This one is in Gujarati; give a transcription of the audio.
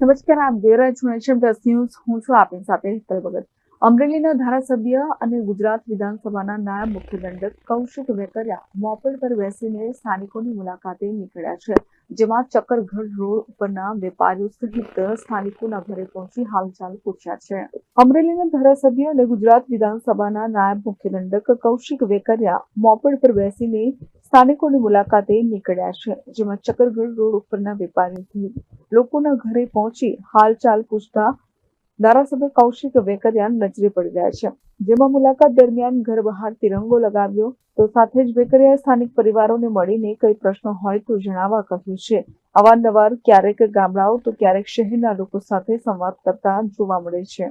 નમસ્કાર, આપ જોઈ રહ્યા છો નેશન પ્લસ ન્યૂઝ. હું છું આપની સાથે હેતલ ભગત. અમરેલીના ધારાસભ્ય અને ગુજરાત વિધાનસભાના નાયબ મુખ્ય દંડક કૌશિક વેકરિયા મોપેડ પર બેસીને સ્થાનિકોની મુલાકાતે નીકળ્યા છે, જેમાં ચક્કરઘર રોડ ઉપરના વેપારીઓ સહિત સ્થાનિકોના ઘરે પહોંચી હાલચાલ પૂછ્યા છે. અમરેલીના ધારાસભ્ય અને ગુજરાત વિધાનસભાના નાયબ મુખ્ય દંડક કૌશિક વેકરિયા મોપેડ પર બેસીને સ્થાનિકોની મુલાકાતે નીકળ્યા છે, જેમાં ચક્કરગઢ રોડ ઉપરના વેપારીથી લોકોના ઘરે પહોંચી હાલચાલ પૂછતા ધારાસભ્ય કૌશિક વેકરિયા નજરે પડી રહ્યા છે. જેમાં મુલાકાત દરમિયાન ઘર બહાર તિરંગો લગાવ્યો, તો સાથે જ વેકરિયાએ સ્થાનિક પરિવારોને મળીને કઈ પ્રશ્નો હોય તો જણાવવા કહ્યું છે. અવારનવાર ક્યારેક ગામડાઓ તો ક્યારેક શહેરના લોકો સાથે સંવાદ કરતા જોવા મળે છે.